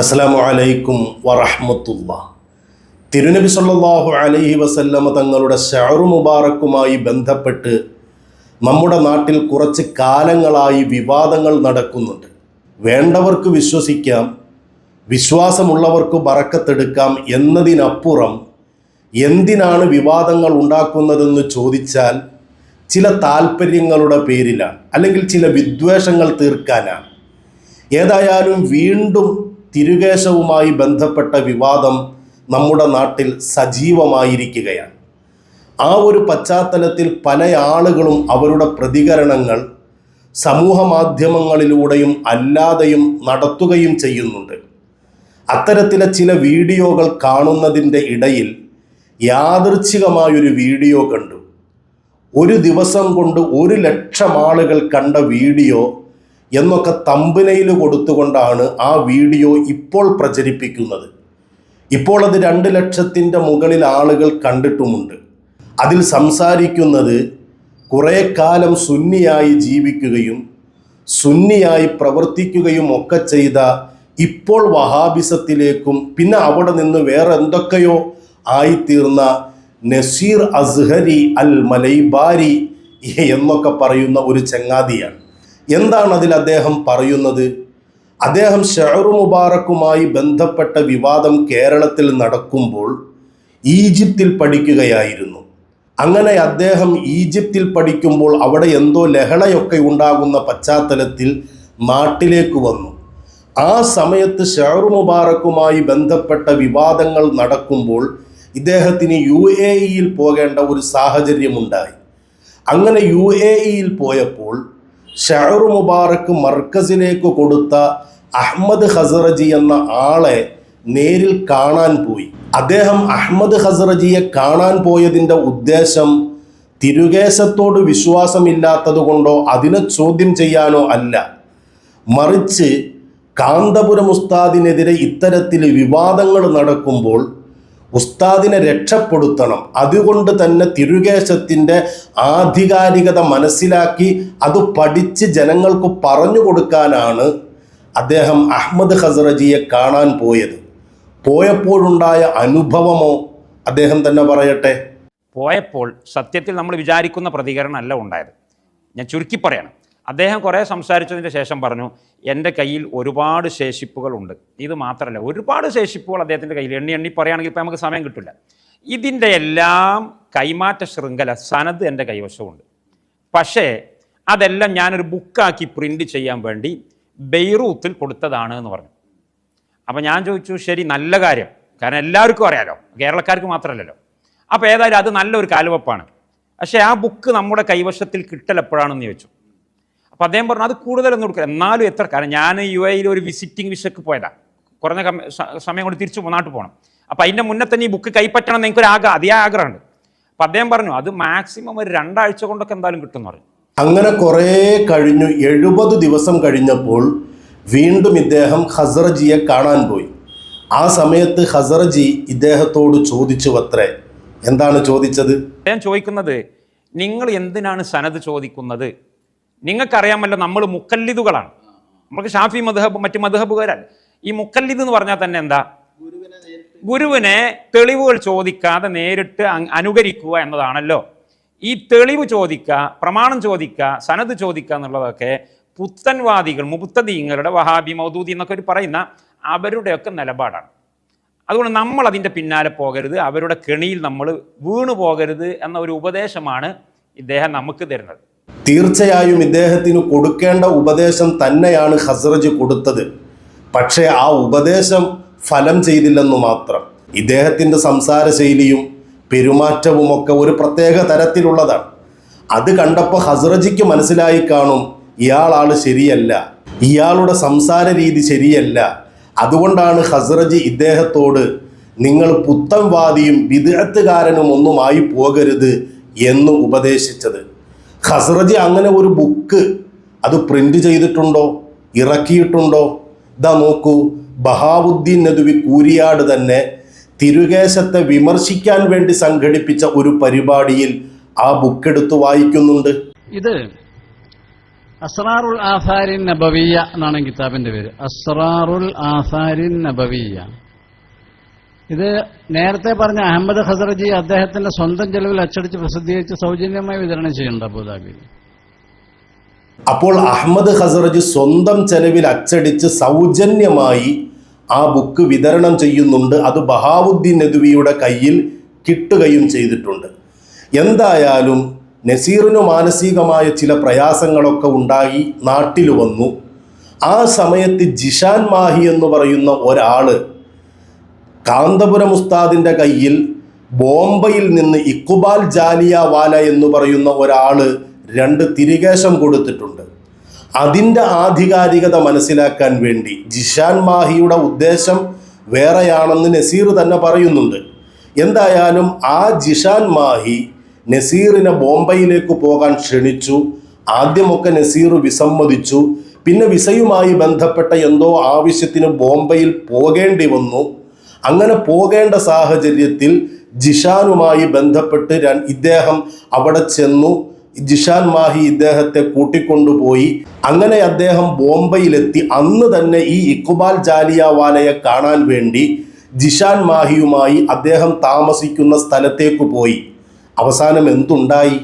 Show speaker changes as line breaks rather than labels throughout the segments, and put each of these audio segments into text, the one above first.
അസ്സലാമു അലൈക്കും വറഹ്മത്തുള്ള. തിരുനബി സല്ലല്ലാഹു അലൈഹി വസല്ലമ തങ്ങളുടെ ഷഅറു മുബാറക്കുമായി ബന്ധപ്പെട്ട് നമ്മുടെ നാട്ടിൽ കുറച്ച് കാലങ്ങളായി വിവാദങ്ങൾ നടക്കുന്നുണ്ട്. വേണ്ടവർക്ക് വിശ്വസിക്കാം വിശ്വാസമുള്ളവർക്ക് ബറക്കത്തെടുക്കാം എന്നതിനപ്പുറം എന്തിനാണ് വിവാദങ്ങൾ ഉണ്ടാക്കുന്നതെന്ന് ചോദിച്ചാൽ ചില താല്പര്യങ്ങളുടെ പേരിലാണ് അല്ലെങ്കിൽ ചില വിദ്വേഷങ്ങൾ തീർക്കാനാണ്. ഏതായാലും വീണ്ടും തിരുകേശവുമായി ബന്ധപ്പെട്ട വിവാദം നമ്മുടെ നാട്ടിൽ സജീവമായിരിക്കുകയാണ്. ആ ഒരു പശ്ചാത്തലത്തിൽ പല ആളുകളും അവരുടെ പ്രതികരണങ്ങൾ സമൂഹ മാധ്യമങ്ങളിലൂടെയും അല്ലാതെയും നടത്തുകയും ചെയ്യുന്നുണ്ട്. അത്തരത്തിലെ ചില വീഡിയോകൾ കാണുന്നതിന്റെ ഇടയിൽ യാദൃച്ഛികമായൊരു വീഡിയോ കണ്ടു. ഒരു ദിവസം കൊണ്ട് ഒരു ലക്ഷം ആളുകൾ കണ്ട വീഡിയോ എന്നൊക്കെ തമ്പനയിൽ കൊടുത്തുകൊണ്ടാണ് ആ വീഡിയോ ഇപ്പോൾ പ്രചരിപ്പിക്കുന്നത്. ഇപ്പോൾ അത് രണ്ട് ലക്ഷത്തിന്റെ മുകളിൽ ആളുകൾ കണ്ടിട്ടുമുണ്ട്. അതിൽ സംസാരിക്കുന്നത് കുറേ കാലം സുന്നിയായി ജീവിക്കുകയും സുന്നിയായി പ്രവർത്തിക്കുകയും ഒക്കെ ചെയ്ത ഇപ്പോൾ വഹാബിസത്തിലേക്കും പിന്നെ അവിടെ നിന്ന് വേറെ എന്തൊക്കെയോ ആയിത്തീർന്ന നസീർ അസ്ഹരി അൽ മലൈബാരി എന്നൊക്കെ പറയുന്ന ഒരു ചങ്ങാതിയാണ്. എന്താണ് അതിൽ അദ്ദേഹം പറയുന്നത്? അദ്ദേഹം ഷെഹറു മുബാറക്കുമായി ബന്ധപ്പെട്ട വിവാദം കേരളത്തിൽ നടക്കുമ്പോൾ ഈജിപ്തിൽ പഠിക്കുകയായിരുന്നു. അങ്ങനെ അദ്ദേഹം ഈജിപ്തിൽ പഠിക്കുമ്പോൾ അവിടെ എന്തോ ലഹളയൊക്കെ ഉണ്ടാകുന്ന പശ്ചാത്തലത്തിൽ നാട്ടിലേക്ക് വന്നു. ആ സമയത്ത് ഷെഹറു മുബാറക്കുമായി ബന്ധപ്പെട്ട വിവാദങ്ങൾ നടക്കുമ്പോൾ ഇദ്ദേഹത്തിന് യു എ ഇയിൽ പോകേണ്ട ഒരു സാഹചര്യമുണ്ടായി. അങ്ങനെ യു എ ഇയിൽ പോയപ്പോൾ ഷഹറു മുബാറക്ക് മർക്കസിലേക്ക് കൊടുത്ത അഹമ്മദ് ഹസറജി എന്ന ആളെ നേരിൽ കാണാൻ പോയി. അദ്ദേഹം അഹമ്മദ് ഹസറജിയെ കാണാൻ പോയതിന്റെ ഉദ്ദേശം തിരുകേശത്തോട് വിശ്വാസമില്ലാത്തതുകൊണ്ടോ അതിനെ ചോദ്യം ചെയ്യാനോ അല്ല. മറിച്ച് കാന്തപുരം ഉസ്താദിനെതിരെ ഇത്തരത്തിൽ വിവാദങ്ങൾ നടക്കുമ്പോൾ ഉസ്താദിനെ രക്ഷപ്പെടുത്തണം. അതുകൊണ്ട് തന്നെ തിരുകേശത്തിന്റെ ആധികാരികത മനസ്സിലാക്കി അത് പഠിച്ച് ജനങ്ങൾക്ക് പറഞ്ഞു കൊടുക്കാനാണ് അദ്ദേഹം അഹമ്മദ് ഹസറജിയെ കാണാൻ പോയത്. പോയപ്പോഴുണ്ടായ അനുഭവമോ അദ്ദേഹം തന്നെ പറയട്ടെ?
പോയപ്പോൾ സത്യത്തിൽ നമ്മൾ വിചാരിക്കുന്ന പ്രതികരണമല്ല ഉണ്ടായത്. ഞാൻ ചുരുക്കി പറയണം. അദ്ദേഹം കുറേ സംസാരിച്ചതിന് ശേഷം പറഞ്ഞു എന്റെ കയ്യിൽ ഒരുപാട് ശേഷിപ്പുകളുണ്ട്. ഇത് മാത്രമല്ല ഒരുപാട് ശേഷിപ്പുകൾ അദ്ദേഹത്തിന്റെ കയ്യിൽ. എണ്ണി എണ്ണി പറയുകയാണെങ്കിൽ ഇപ്പോൾ നമുക്ക് സമയം കിട്ടില്ല. ഇതിന്റെ എല്ലാം കൈമാറ്റ ശൃംഖല സനത് എന്റെ കൈവശമുണ്ട്. പക്ഷേ അതെല്ലാം ഞാനൊരു ബുക്കാക്കി പ്രിന്റ് ചെയ്യാൻ വേണ്ടി ബെയ്റൂത്തിൽ കൊടുത്തതാണ് എന്ന് പറഞ്ഞു. അപ്പോൾ ഞാൻ ചോദിച്ചു ശരി നല്ല കാര്യം. കാരണം എല്ലാവർക്കും അറിയാലോ കേരളക്കാർക്ക് മാത്രമല്ലല്ലോ. അപ്പോൾ ഏതായാലും അത് നല്ലൊരു കാലുവപ്പാണ്. പക്ഷേ ആ ബുക്ക് നമ്മുടെ കൈവശത്തിൽ കിട്ടലെപ്പോഴാണെന്ന് ചോദിച്ചു. അപ്പോൾ അദ്ദേഹം പറഞ്ഞു അത് കൂടുതലൊന്നും കൊടുക്കില്ല എന്നാലും എത്ര കാരണം ഞാൻ യു എയിൽ ഒരു വിസിറ്റിംഗ് വിസക്ക് പോയതാണ് കുറഞ്ഞ സമയം കൊണ്ട് തിരിച്ചു നാട്ടിൽ പോകണം അപ്പോൾ അതിന്റെ മുന്നേ തന്നെ ഈ ബുക്ക് കൈപ്പറ്റണം എന്ന് എനിക്കൊരു ആഗ്രഹം അതേ ആഗ്രഹമുണ്ട്. അപ്പോൾ അദ്ദേഹം പറഞ്ഞു അത് മാക്സിമം ഒരു രണ്ടാഴ്ച കൊണ്ടൊക്കെ എന്തായാലും കിട്ടും എന്ന് പറഞ്ഞു.
അങ്ങനെ കുറേ കഴിഞ്ഞു എഴുപത് ദിവസം കഴിഞ്ഞപ്പോൾ വീണ്ടും ഇദ്ദേഹം ഹസറജിയെ കാണാൻ പോയി. ആ സമയത്ത് ഹസറജി ഇദ്ദേഹത്തോട് ചോദിച്ചു അത്രേ എന്താണ് ചോദിച്ചത്?
അദ്ദേഹം ചോദിക്കുന്നത് നിങ്ങൾ എന്തിനാണ് സനത് ചോദിക്കുന്നത്? നിങ്ങൾക്കറിയാമല്ലോ നമ്മൾ മുക്കല്ലിദുകളാണ് നമുക്ക് ഷാഫി മധുഹബ് മറ്റ് മധുഹബുകാരല്ല ഈ മുക്കല്ലിദ് എന്ന് പറഞ്ഞാൽ തന്നെ എന്താ? ഗുരുവിനെ തെളിവുകൾ ചോദിക്കാതെ നേരിട്ട് അനുകരിക്കുക എന്നതാണല്ലോ. ഈ തെളിവ് ചോദിക്കുക പ്രമാണം ചോദിക്കുക സനത് ചോദിക്കുക എന്നുള്ളതൊക്കെ പുത്തൻവാദികൾ മുബുത്തദീങ്ങളുടെ വഹാബി മൗദൂദി എന്നൊക്കെ ഒരു പറയുന്ന അവരുടെയൊക്കെ നിലപാടാണ്. അതുകൊണ്ട് നമ്മൾ അതിന്റെ പിന്നാലെ പോകരുത് അവരുടെ കെണിയിൽ നമ്മൾ വീണു പോകരുത് എന്ന ഒരു ഉപദേശമാണ് ഇദ്ദേഹം നമുക്ക് തരുന്നത്.
തീർച്ചയായും ഇദ്ദേഹത്തിന് കൊടുക്കേണ്ട ഉപദേശം തന്നെയാണ് ഹസ്രജ് കൊടുത്തത്. പക്ഷേ ആ ഉപദേശം ഫലം ചെയ്തില്ലെന്നു മാത്രം. ഇദ്ദേഹത്തിന്റെ സംസാര ശൈലിയും പെരുമാറ്റവുമൊക്കെ ഒരു പ്രത്യേക തരത്തിലുള്ളതാണ്. അത് കണ്ടപ്പോൾ ഹസ്രജിക്ക് മനസ്സിലായി കാണും ഇയാളാൾ ശരിയല്ല. ഇയാളുടെ സംസാര രീതി ശരിയല്ല. അതുകൊണ്ടാണ് ഹസ്രജി ഇദ്ദേഹത്തോട് നിങ്ങൾ പുത്തൻവാദിയും വിദഗ്ധകാരനും ഒന്നുമായി പോകരുത് എന്ന് ഉപദേശിച്ചത്. ഖസ്റജി അങ്ങനെ ഒരു ബുക്ക് അത് പ്രിന്റ് ചെയ്തിട്ടുണ്ടോ? ഇറക്കിയിട്ടുണ്ടോ? ഇതാ നോക്കൂ. ബഹാവുദ്ദീൻ നദുവി കൂരിയാട് തന്നെ തിരുകേശത്തെ വിമർശിക്കാൻ വേണ്ടി സംഘടിപ്പിച്ച ഒരു പരിപാടിയിൽ ആ ബുക്ക് എടുത്ത് വായിക്കുന്നുണ്ട്.
ഇത് അസ്രാറുൽ ആസാരിൻ നബവിയ എന്നാണ് കിതാബിന്റെ പേര്. അസ്രാറുൽ ആസാരിൻ നബവിയ ഇത് നേരത്തെ പറഞ്ഞ അഹമ്മദ് ഹസറജി അദ്ദേഹത്തിന്റെ സ്വന്തം ചെലവിൽ അച്ചടിച്ച് പ്രസിദ്ധീകരിച്ച് സൗജന്യമായി വിതരണം ചെയ്യുന്നുണ്ട് അബുദാബിയിൽ
അപ്പോൾ അഹമ്മദ് ഹസറജ് സ്വന്തം ചെലവിൽ അച്ചടിച്ച് സൗജന്യമായി ആ ബുക്ക് വിതരണം ചെയ്യുന്നുണ്ട്. അത് ബഹാവുദ്ദീൻ നദുവിയുടെ കയ്യിൽ കിട്ടുകയും ചെയ്തിട്ടുണ്ട്. എന്തായാലും നസീറിന് മാനസികമായ ചില പ്രയാസങ്ങളൊക്കെ ഉണ്ടായി നാട്ടിൽ വന്നു. ആ സമയത്ത് ജിഷാൻ മാഹി എന്ന് പറയുന്ന ഒരാൾ കാന്തപുരം ഉസ്താദിന്റെ കയ്യിൽ ബോംബെയിൽ നിന്ന് ഇക്കുബാൽ ജാലിയ വാല എന്ന് പറയുന്ന ഒരാൾ രണ്ട് തിരികേശം കൊടുത്തിട്ടുണ്ട്. അതിന്റെ ആധികാരികത മനസ്സിലാക്കാൻ വേണ്ടി ജിഷാൻ മാഹിയുടെ ഉദ്ദേശം വേറെയാണെന്ന് നസീർ തന്നെ പറയുന്നുണ്ട്. എന്തായാലും ആ ജിഷാൻ മാഹി നസീറിനെ ബോംബെയിലേക്ക് പോകാൻ ക്ഷണിച്ചു. ആദ്യമൊക്കെ നസീർ വിസമ്മതിച്ചു. പിന്നെ വിസയുമായി ബന്ധപ്പെട്ട എന്തോ ആവശ്യത്തിന് ബോംബെയിൽ പോകേണ്ടി വന്നു. അങ്ങനെ പോകേണ്ട സാഹചര്യത്തിൽ ജിഷാനുമായി ബന്ധപ്പെട്ട് ഇദ്ദേഹം അവിടെ ചെന്നു. ജിഷാൻ മാഹി ഇദ്ദേഹത്തെ കൂട്ടിക്കൊണ്ടുപോയി. അങ്ങനെ അദ്ദേഹം ബോംബെയിലെത്തി. അന്ന് തന്നെ ഈ ഇക്ബാൽ ജാലിയാവാലയെ കാണാൻ വേണ്ടി ജിഷാൻ മാഹിയുമായി അദ്ദേഹം താമസിക്കുന്ന സ്ഥലത്തേക്ക് പോയി. അവസാനം എന്തുണ്ടായി?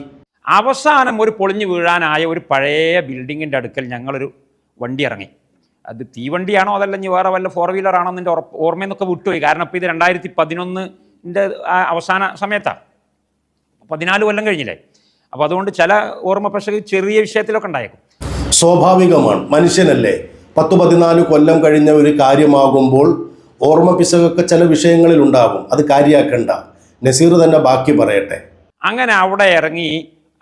അവസാനം ഒരു പൊളിഞ്ഞു വീഴാനായ ഒരു പഴയ ബിൽഡിങ്ങിന്റെ അടുക്കൽ ഞങ്ങളൊരു വണ്ടി ഇറങ്ങി. അത് തീവണ്ടിയാണോ അതല്ല ഇനി വേറെ വല്ല ഫോർ വീലർ ആണോ എന്നതിന്റെ ഉറപ്പ് ഓർമ്മയെന്നൊക്കെ വിട്ടുപോയി. കാരണം ഇപ്പോൾ ഇത് രണ്ടായിരത്തി പതിനൊന്നിന്റെ അവസാന സമയത്താണ് പതിനാല് കൊല്ലം കഴിഞ്ഞില്ലേ? അപ്പോൾ അതുകൊണ്ട് ചില ഓർമ്മ പക്ഷേ ചെറിയ വിഷയത്തിലൊക്കെ ഉണ്ടായേക്കും.
സ്വാഭാവികമാണ്. മനുഷ്യനല്ലേ? പത്ത് പതിനാല് കൊല്ലം കഴിഞ്ഞ ഒരു കാര്യമാകുമ്പോൾ ഓർമ്മ പിശകൊക്കെ ചില വിഷയങ്ങളിൽ ഉണ്ടാകും. അത് കാര്യമാക്കണ്ട നസീർ തന്നെ ബാക്കി പറയട്ടെ.
അങ്ങനെ അവിടെ ഇറങ്ങി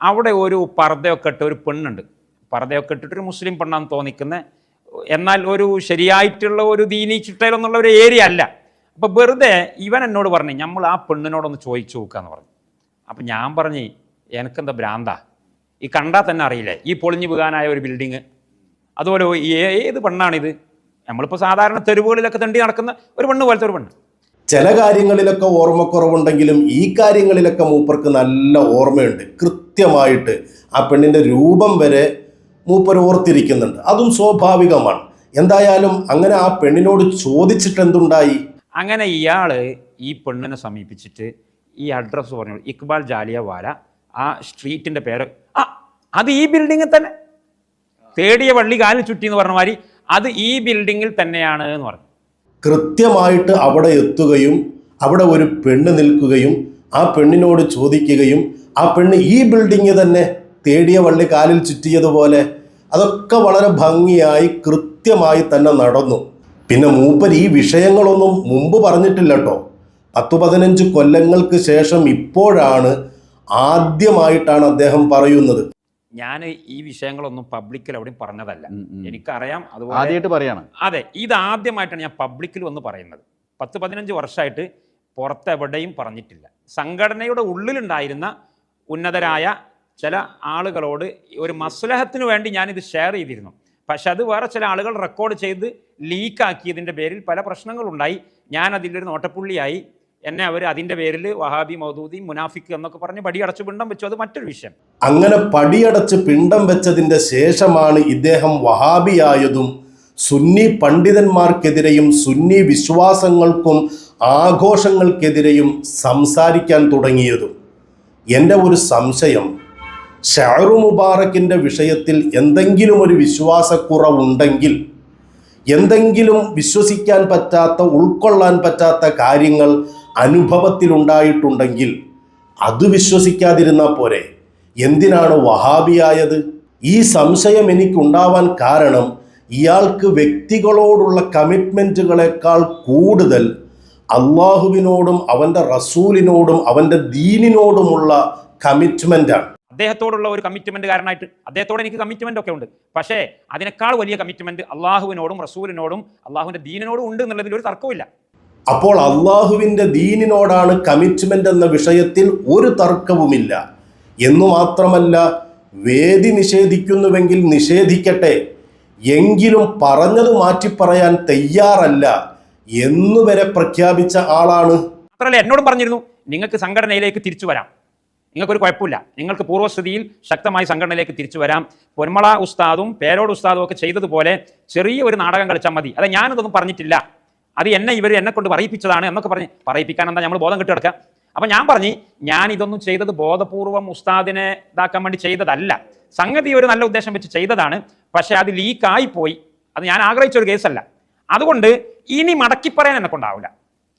അവിടെ ഒരു പർദ്ദയൊക്കെ ഇട്ട് ഒരു പെണ്ണുണ്ട്. പർദ്ദയൊക്കെ ഇട്ടിട്ട് ഒരു മുസ്ലിം പെണ്ണാന്ന് തോന്നിക്കുന്ന എന്നാൽ ഒരു ശരിയായിട്ടുള്ള ഒരു ദീനി ചിട്ടയിലൊന്നുള്ള ഒരു ഏരിയ അല്ല. അപ്പോൾ വെറുതെ ഇവൻ എന്നോട് പറഞ്ഞു നമ്മൾ ആ പെണ്ണിനോടൊന്ന് ചോദിച്ചു നോക്കാന്ന് പറഞ്ഞു. അപ്പം ഞാൻ പറഞ്ഞു എനിക്കെന്താ ഭ്രാന്താ? ഈ കണ്ടാൽ തന്നെ അറിയില്ലേ? ഈ പൊളിഞ്ഞു വീകാനായ ഒരു ബിൽഡിങ് അതുപോലെ ഏത് പെണ്ണാണിത്? നമ്മളിപ്പോൾ സാധാരണ തെരുവുകളിലൊക്കെ തണ്ടി നടക്കുന്ന ഒരു പെണ്ണ് പോലത്തെ ഒരു പെണ്ണ്.
ചില കാര്യങ്ങളിലൊക്കെ ഓർമ്മക്കുറവുണ്ടെങ്കിലും ഈ കാര്യങ്ങളിലൊക്കെ മൂപ്പർക്ക് നല്ല ഓർമ്മയുണ്ട്. കൃത്യമായിട്ട് ആ പെണ്ണിന്റെ രൂപം വരെ മൂപ്പർ ഓർത്തിരിക്കുന്നുണ്ട്. അതും സ്വാഭാവികമാണ്. എന്തായാലും അങ്ങനെ ആ പെണ്ണിനോട് ചോദിച്ചിട്ട് എന്തുണ്ടായി
അങ്ങനെ ഇയാൾ ഈ പെണ്ണിനെ സമീപിച്ചിട്ട് ഈ അഡ്രസ്സ് പറഞ്ഞു. ഇക്ബാൽ ജാലിയ വാല ആ സ്ട്രീറ്റിന്റെ പേര്. ആ അത് ഈ ബിൽഡിങ്ങിൽ തന്നെ. തേടിയ വള്ളി കാലിൽ ചുറ്റി എന്ന് പറഞ്ഞ മാതിരി അത് ഈ ബിൽഡിങ്ങിൽ തന്നെയാണ് എന്ന് പറഞ്ഞു.
കൃത്യമായിട്ട് അവിടെ എത്തുകയും അവിടെ ഒരു പെണ്ണ് നിൽക്കുകയും ആ പെണ്ണിനോട് ചോദിക്കുകയും ആ പെണ്ണ് ഈ ബിൽഡിങ് തന്നെ തേടിയ വള്ളി കാലിൽ ചുറ്റിയതുപോലെ അതൊക്കെ വളരെ ഭംഗിയായി കൃത്യമായി തന്നെ നടന്നു. പിന്നെ മൂപ്പർ ഈ വിഷയങ്ങളൊന്നും മുമ്പ് പറഞ്ഞിട്ടില്ല കേട്ടോ പത്തു പതിനഞ്ച് കൊല്ലങ്ങൾക്ക് ശേഷം ഇപ്പോഴാണ് ആദ്യമായിട്ടാണ് അദ്ദേഹം പറയുന്നത്.
ഞാൻ ഈ വിഷയങ്ങളൊന്നും പബ്ലിക്കിൽ എവിടെയും പറഞ്ഞതല്ല. എനിക്കറിയാം അതുപോലെ
ആദ്യമായിട്ട് പറയാണ്.
അതെ ഇത് ആദ്യമായിട്ടാണ് ഞാൻ പബ്ലിക്കിൽ വന്ന് പറയുന്നത്. പത്ത് പതിനഞ്ച് വർഷമായിട്ട് പുറത്തെവിടെയും പറഞ്ഞിട്ടില്ല. സംഘടനയുടെ ഉള്ളിലുണ്ടായിരുന്ന ഉന്നതരായ ചില ആളുകളോട് ഒരു മസ്ലഹത്തിന് വേണ്ടി ഞാനിത് ഷെയർ ചെയ്തിരുന്നു. പക്ഷെ അത് വേറെ ചില ആളുകൾ റെക്കോർഡ് ചെയ്ത് ലീക്കാക്കിയതിന്റെ പേരിൽ പല പ്രശ്നങ്ങളുണ്ടായി. ഞാൻ അതിലൊരു നോട്ടപ്പുള്ളിയായി. എന്നെ അവർ അതിന്റെ പേരിൽ വഹാബി മൗദൂദി മുനാഫിക്ക് എന്നൊക്കെ പറഞ്ഞ് പടിയടച്ച് പിണ്ടം വെച്ചു. അത് മറ്റൊരു വിഷയം.
അങ്ങനെ പടിയടച്ച് പിണ്ടം വെച്ചതിന്റെ ശേഷമാണ് ഇദ്ദേഹം വഹാബിയായതും സുന്നി പണ്ഡിതന്മാർക്കെതിരെയും സുന്നി വിശ്വാസങ്ങൾക്കും ആഘോഷങ്ങൾക്കെതിരെയും സംസാരിക്കാൻ തുടങ്ങിയതും. എന്റെ ഒരു സംശയം ഷാറു മുബാറക്കിന്റെ വിഷയത്തിൽ എന്തെങ്കിലും ഒരു വിശ്വാസക്കുറവുണ്ടെങ്കിൽ എന്തെങ്കിലും വിശ്വസിക്കാൻ പറ്റാത്ത ഉൾക്കൊള്ളാൻ പറ്റാത്ത കാര്യങ്ങൾ അനുഭവത്തിലുണ്ടായിട്ടുണ്ടെങ്കിൽ അത് വിശ്വസിക്കാതിരുന്നാൽ പോരെ. എന്തിനാണ് വഹാബിയായത്? ഈ സംശയം എനിക്കുണ്ടാവാൻ കാരണം ഇയാൾക്ക് വ്യക്തികളോടുള്ള കമ്മിറ്റ്മെന്റുകളെക്കാൾ കൂടുതൽ അള്ളാഹുവിനോടും അവന്റെ റസൂലിനോടും അവന്റെ ദീനിനോടുമുള്ള കമ്മിറ്റ്മെന്റാണ്.
അദ്ദേഹത്തോടുള്ള ഒരു കമ്മിറ്റ്മെന്റ് കാരണമായിട്ട് അദ്ദേഹത്തോട് എനിക്ക് കമ്മിറ്റ്മെന്റ് ഒക്കെ ഉണ്ട്. പക്ഷേ അതിനേക്കാൾ വലിയ കമ്മിറ്റ്മെന്റ് അള്ളാഹുവിനോടും റസൂലിനോടും അള്ളാഹുവിന്റെ ദീനിനോടും ഉണ്ട് എന്നുള്ളതിൽ ഒരു തർക്കമില്ല
അപ്പോൾ അള്ളാഹുവിന്റെ ദീനിനോടാണ് കമ്മിറ്റ്മെന്റ് എന്ന വിഷയത്തിൽ ഒരു തർക്കവുമില്ല. എന്നു മാത്രമല്ല വേദി നിഷേധിക്കുന്നുവെങ്കിൽ നിഷേധിക്കട്ടെ. എങ്കിലും പറഞ്ഞത് മാറ്റിപ്പറയാൻ തയ്യാറല്ല എന്നുവരെ പ്രഖ്യാപിച്ച ആളാണ്.
അത്രല്ലേ എന്നോടും പറഞ്ഞിരുന്നു നിങ്ങൾക്ക് സംഘടനയിലേക്ക് തിരിച്ചു വരാം. നിങ്ങൾക്കൊരു കുഴപ്പമില്ല. നിങ്ങൾക്ക് പൂർവസ്ഥിതിയിൽ ശക്തമായി സംഘടനയിലേക്ക് തിരിച്ചു വരാം. പൊന്മള ഉസ്താദും പേരോട് ഉസ്താദും ഒക്കെ ചെയ്തതുപോലെ ചെറിയ ഒരു നാടകം കളിച്ചാൽ മതി. അത് ഞാനതൊന്നും പറഞ്ഞിട്ടില്ല. അത് എന്നെ ഇവർ എന്നെ കൊണ്ട് പറയിപ്പിച്ചതാണ് എന്നൊക്കെ പറഞ്ഞ് പറയിപ്പിക്കാൻ എന്താ നമ്മൾ ബോധം കിട്ടിയെടുക്കാം അപ്പം ഞാൻ പറഞ്ഞു ഞാൻ ഇതൊന്നും ചെയ്തത് ബോധപൂർവം ഉസ്താദിനെ ഇതാക്കാൻ വേണ്ടി ചെയ്തതല്ല. സംഗതി ഒരു നല്ല ഉദ്ദേശം വെച്ച് ചെയ്തതാണ്. പക്ഷേ അത് ലീക്കായി പോയി. അത് ഞാൻ ആഗ്രഹിച്ച ഒരു കേസല്ല അതുകൊണ്ട് ഇനി മടക്കി പറയാൻ എന്നെ കൊണ്ടാവില്ല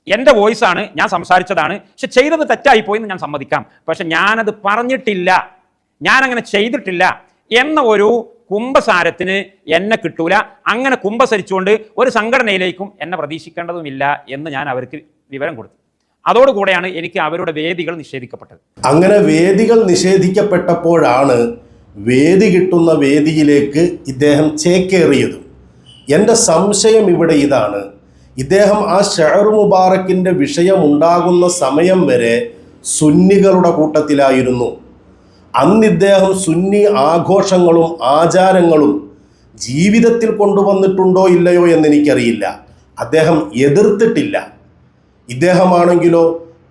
എന്റെ ആണ് ഞാൻ സംസാരിച്ചതാണ്. പക്ഷെ ചെയ്തത് തെറ്റായി പോയി എന്ന് ഞാൻ സമ്മതിക്കാം. പക്ഷെ ഞാനത് പറഞ്ഞിട്ടില്ല. ഞാനങ്ങനെ ചെയ്തിട്ടില്ല. എന്ന ഒരു കുംഭസാരത്തിന് എന്നെ കിട്ടൂല. അങ്ങനെ കുംഭസരിച്ചുകൊണ്ട് ഒരു സംഘടനയിലേക്കും എന്നെ പ്രതീക്ഷിക്കേണ്ടതുമില്ല എന്ന് ഞാൻ അവർക്ക് വിവരം കൊടുത്തു. അതോടുകൂടെയാണ് എനിക്ക് അവരുടെ വേദികൾ നിഷേധിക്കപ്പെട്ടത്.
അങ്ങനെ വേദികൾ നിഷേധിക്കപ്പെട്ടപ്പോഴാണ് വേദി കിട്ടുന്ന വേദിയിലേക്ക് ഇദ്ദേഹം ചേക്കേറിയതും. എന്റെ സംശയം ഇവിടെ ഇതാണ്. ഇദ്ദേഹം ആ ഷെഹർ മുബാറക്കിന്റെ വിഷയമുണ്ടാകുന്ന സമയം വരെ സുന്നികളുടെ കൂട്ടത്തിലായിരുന്നു. അന്ന് ഇദ്ദേഹം സുന്നി ആഘോഷങ്ങളും ആചാരങ്ങളും ജീവിതത്തിൽ കൊണ്ടുവന്നിട്ടുണ്ടോ ഇല്ലയോ എന്നെനിക്കറിയില്ല. അദ്ദേഹം എതിർത്തിട്ടില്ല. ഇദ്ദേഹമാണെങ്കിലോ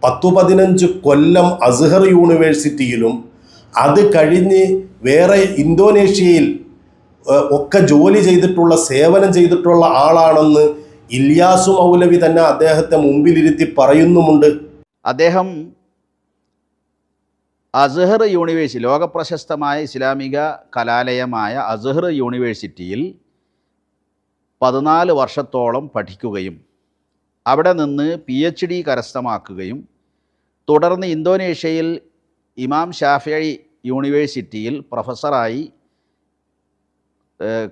പത്തു പതിനഞ്ച് കൊല്ലം അസ്ഹർ യൂണിവേഴ്സിറ്റിയിലും അത് കഴിഞ്ഞ് വേറെ ഇന്തോനേഷ്യയിൽ ഒക്കെ ജോലി ചെയ്തിട്ടുള്ള സേവനം ചെയ്തിട്ടുള്ള ആളാണെന്ന് ഇല്യാസു മൗലവി തന്നെ അദ്ദേഹത്തെ മുമ്പിലിരുത്തി പറയുന്നുമുണ്ട്.
അദ്ദേഹം അസഹർ യൂണിവേഴ്സിറ്റി ലോകപ്രശസ്തമായ ഇസ്ലാമിക കലാലയമായ അസഹർ യൂണിവേഴ്സിറ്റിയിൽ പതിനാല് വർഷത്തോളം പഠിക്കുകയും അവിടെ നിന്ന് പി എച്ച് ഡി കരസ്ഥമാക്കുകയും തുടർന്ന് ഇന്തോനേഷ്യയിൽ ഇമാം ഷാഫി യൂണിവേഴ്സിറ്റിയിൽ പ്രൊഫസറായി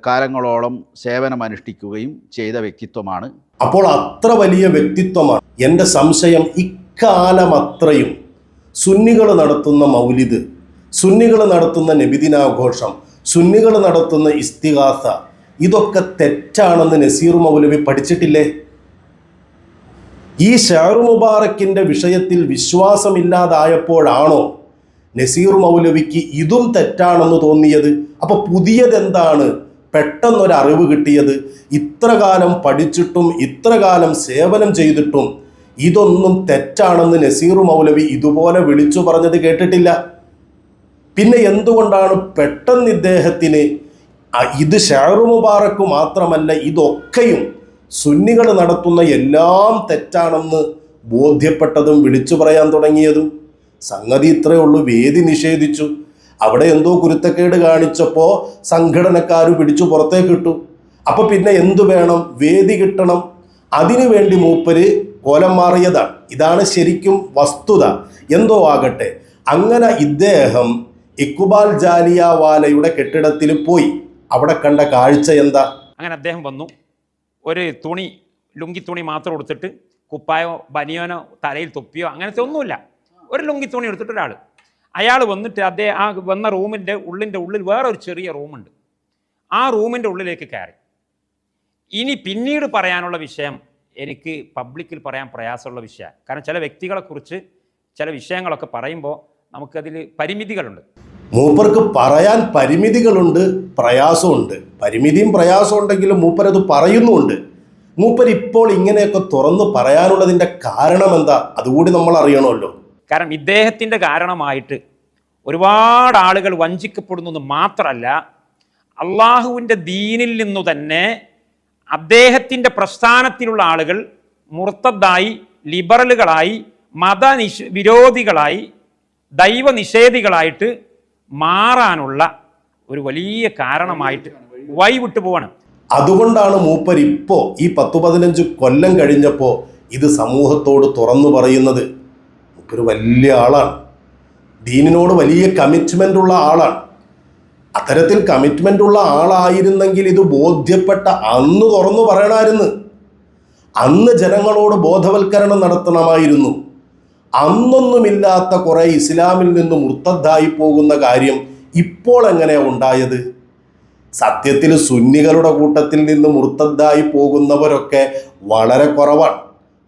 കാലങ്ങളോളം സേവനമനുഷ്ഠിക്കുകയും ചെയ്ത വ്യക്തിത്വമാണ്.
അപ്പോൾ അത്ര വലിയ വ്യക്തിത്വമാണ്. എന്റെ സംശയം ഇക്കാലം അത്രയും. സുന്നികൾ നടത്തുന്ന മൗലിദ് സുന്നികൾ നടത്തുന്ന നബിദിനാഘോഷം സുന്നികൾ നടത്തുന്ന ഇസ്തിഹാസ ഇതൊക്കെ തെറ്റാണെന്ന് നസീർ മൗലവി പഠിച്ചിട്ടില്ലേ? ഈ ഷാറു മുബാറക്കിന്റെ വിഷയത്തിൽ വിശ്വാസമില്ലാതായപ്പോഴാണോ നസീർ മൗലവിക്ക് ഇതും തെറ്റാണെന്ന് തോന്നിയത്. അപ്പോൾ പുതിയതെന്താണ്? പെട്ടെന്നൊരു അറിവ് കിട്ടിയത്. ഇത്ര കാലം പഠിച്ചിട്ടും ഇത്ര കാലം സേവനം ചെയ്തിട്ടും ഇതൊന്നും തെറ്റാണെന്ന് നസീർ മൗലവി ഇതുപോലെ വിളിച്ചു പറഞ്ഞത് കേട്ടിട്ടില്ല. പിന്നെ എന്തുകൊണ്ടാണ് പെട്ടെന്ന് ഇദ്ദേഹത്തിന് ഇത് ഷാറു മുബാറക്ക് മാത്രമല്ല ഇതൊക്കെയും സുന്നികൾ നടത്തുന്ന എല്ലാം തെറ്റാണെന്ന് ബോധ്യപ്പെട്ടതും വിളിച്ചു പറയാൻ തുടങ്ങിയതും? സംഗതി ഇത്രയേ ഉള്ളൂ. വേദി നിഷേധിച്ചു. അവിടെ എന്തോ കുരുത്തക്കേട് കാണിച്ചപ്പോൾ സംഘടനക്കാർ പിടിച്ചു പുറത്തേക്ക് ഇട്ടു. അപ്പോൾ പിന്നെ എന്തു വേണം? വേദി കിട്ടണം. അതിനു വേണ്ടി മൂപ്പര് കോലം മാറിയതാണ് ഇതാണ് ശരിക്കും വസ്തുത. എന്തോ ആകട്ടെ. അങ്ങനെ ഇദ്ദേഹം ഇക്ബാൽ ജാലിയാവാലയുടെ കെട്ടിടത്തിൽ പോയി. അവിടെ കണ്ട കാഴ്ച എന്താ?
അങ്ങനെ അദ്ദേഹം വന്നു. ഒരു തുണി ലുങ്കി തുണി മാത്രം കൊടുത്തിട്ട് കുപ്പായോ ബനിയോനോ തലയിൽ തൊപ്പിയോ അങ്ങനത്തെ ഒന്നുമില്ല. ഒരു ലുങ്കി തുണി എടുത്തിട്ട് ഒരാൾ അയാൾ വന്നിട്ട് അദ്ദേഹം ആ വന്ന റൂമിന്റെ ഉള്ളിന്റെ ഉള്ളിൽ വേറെ ഒരു ചെറിയ റൂമുണ്ട്. ആ റൂമിന്റെ ഉള്ളിലേക്ക് കയറി. ഇനി പിന്നീട് പറയാനുള്ള വിഷയം എനിക്ക് പബ്ലിക്കിൽ പറയാൻ പ്രയാസമുള്ള വിഷയമാണ് കാരണം ചില വ്യക്തികളെക്കുറിച്ച് ചില വിഷയങ്ങളൊക്കെ പറയുമ്പോൾ നമുക്കതിൽ പരിമിതികളുണ്ട്.
മൂപ്പർക്ക് പറയാൻ പരിമിതികളുണ്ട് പ്രയാസമുണ്ട്. പരിമിതിയും പ്രയാസം ഉണ്ടെങ്കിലും മൂപ്പരത് പറയുന്നുമുണ്ട്. മൂപ്പർ ഇപ്പോൾ ഇങ്ങനെയൊക്കെ തുറന്നു പറയാനുള്ളതിന്റെ കാരണം എന്താ അതുകൂടി നമ്മൾ അറിയണമല്ലോ.
കാരണം ഇദ്ദേഹത്തിന്റെ കാരണമായിട്ട് ഒരുപാട് ആളുകൾ വഞ്ചിക്കപ്പെടുന്നു എന്ന് മാത്രമല്ല അള്ളാഹുവിന്റെ ദീനിൽ നിന്നു തന്നെ അദ്ദേഹത്തിന്റെ പ്രസ്ഥാനത്തിലുള്ള ആളുകൾ മുർത്തദ്ദായി ലിബറലുകളായി മതനിഷ വിരോധികളായി ദൈവനിഷേധികളായിട്ട് മാറാനുള്ള ഒരു വലിയ കാരണമായിട്ട് വൈ വിട്ടു പോവാണ്.
അതുകൊണ്ടാണ് മൂപ്പർ ഇപ്പോൾ ഈ പത്തു പതിനഞ്ച് കൊല്ലം കഴിഞ്ഞപ്പോൾ ഇത് സമൂഹത്തോട് തുറന്നു പറയുന്നത്. മൂപ്പര് വലിയ ആളാണ്. ദീനിനോട് വലിയ കമ്മിറ്റ്മെന്റ് ഉള്ള ആളാണ്. അത്തരത്തിൽ കമ്മിറ്റ്മെന്റ് ഉള്ള ആളായിരുന്നെങ്കിൽ ഇത് ബോധ്യപ്പെട്ട അന്ന് തുറന്നു പറയണമായിരുന്നു. അന്ന് ജനങ്ങളോട് ബോധവൽക്കരണം നടത്തണമായിരുന്നു. അന്നൊന്നുമില്ലാത്ത കുറേ ഇസ്ലാമിൽ നിന്ന് മുർത്തദ്ദായി പോകുന്ന കാര്യം ഇപ്പോൾ എങ്ങനെയാണ് ഉണ്ടായത്? സത്യത്തിൽ സുന്നികളുടെ കൂട്ടത്തിൽ നിന്ന് മുർത്തദ്ദായി പോകുന്നവരൊക്കെ വളരെ കുറവാണ്.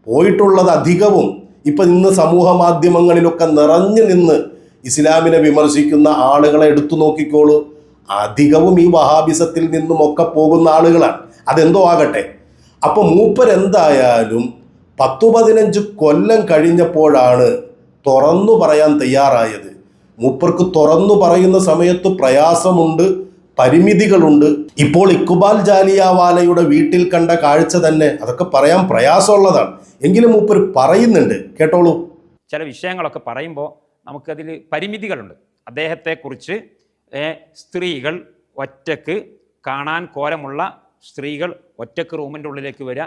പോയിട്ടുള്ളത് അധികവും ഇപ്പം ഇന്ന് സമൂഹ മാധ്യമങ്ങളിലൊക്കെ നിറഞ്ഞു നിന്ന് ഇസ്ലാമിനെ വിമർശിക്കുന്ന ആളുകളെ എടുത്തു നോക്കിക്കോളൂ. അധികവും ഈ വഹാബിസത്തിൽ നിന്നുമൊക്കെ പോകുന്ന ആളുകളാണ്. അതെന്തോ ആകട്ടെ. അപ്പൊ മൂപ്പരെന്തായാലും പത്തു പതിനഞ്ച് കൊല്ലം കഴിഞ്ഞപ്പോഴാണ് തുറന്നു പറയാൻ തയ്യാറായത്. മൂപ്പർക്ക് തുറന്നു പറയുന്ന സമയത്ത് പ്രയാസമുണ്ട്. പരിമിതികളുണ്ട്. ഇപ്പോൾ ഇക്ബാൽ ജാലിയാവാലയുടെ വീട്ടിൽ കണ്ട കാഴ്ച തന്നെ അതൊക്കെ പറയാൻ പ്രയാസമുള്ളതാണ്. എങ്കിലും മൂപ്പർ പറയുന്നുണ്ട്. കേട്ടോളൂ.
ചില വിഷയങ്ങളൊക്കെ പറയുമ്പോൾ നമുക്കതിൽ പരിമിതികളുണ്ട്. അദ്ദേഹത്തെക്കുറിച്ച് സ്ത്രീകൾ ഒറ്റയ്ക്ക് കാണാൻ കോരമുള്ള സ്ത്രീകൾ ഒറ്റയ്ക്ക് റൂമിന്റെ ഉള്ളിലേക്ക് വരിക